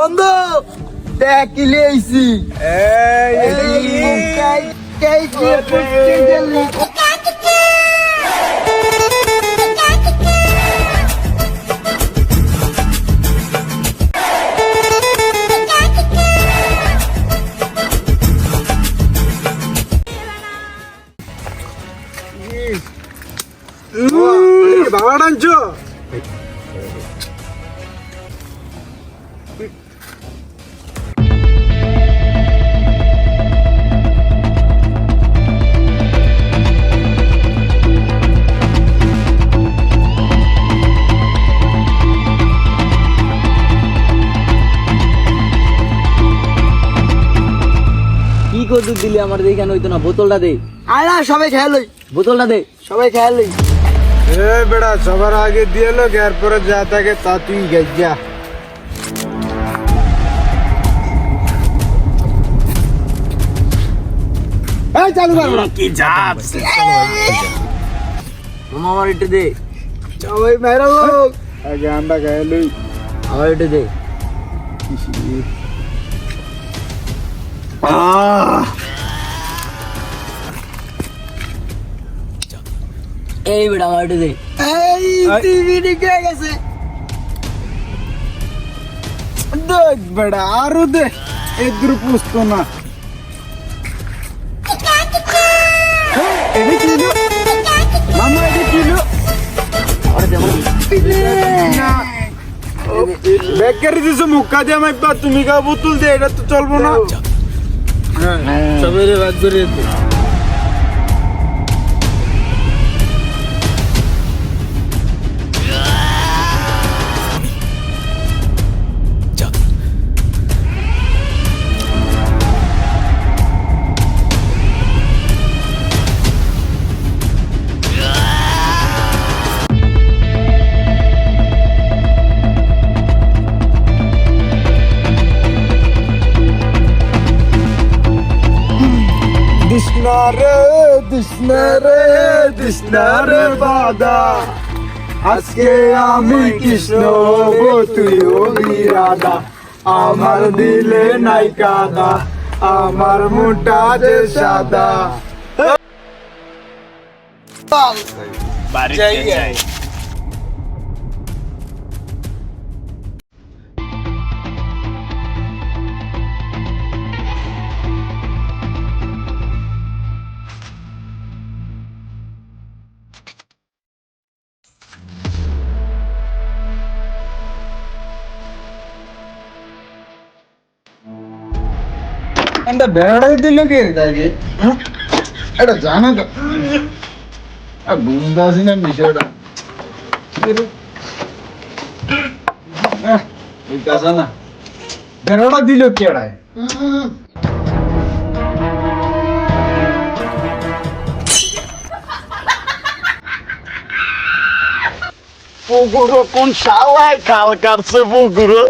বন্ধু দেখ কি লিয়েছি বাবা আনছো কি করে দিলি আমার দেখে হইতো না? বোতলটা দে। আয়না সবাই খেয়ালই বোতলটা দে। সবাই খেয়ালই এ বেড়া সবার আগে দিয়ে এলো এরপরে যা থাকে তা তুই গেজা এই চালু কর বেড়া। মামা আমার একটু দে সবাই মেরা লোক আগে আমরা গেলই আমার একটু দে এই বেটা আমার একটু দে এই টিভি ঢুকে গেছে দেখ বেড়া আরও দে এদ্রু পুষতো না কিলো মামা কিলো বেকারি দিছো মুক্কা দিয়ে আমার তুমি কা বোতল দে এটা তো চলবো না। সবাই ভাগ করে দে দিসনা রে দিসনা রে দিসনা রে বাদা আজকে আমি কৃষ্ণ তুই হবি রাধা আমার দিলে নাই কাদা আমার মোটা যে সাদা എന്താ ബേടത്തിലൊക്കെ എന്തായി എടാ ജാനക ആ ബൂന്താസിന്റെ മിഷോടാ Baroda ദിലൊക്കെയാടാ Buguru com chalé, cara, cara, seu buguru.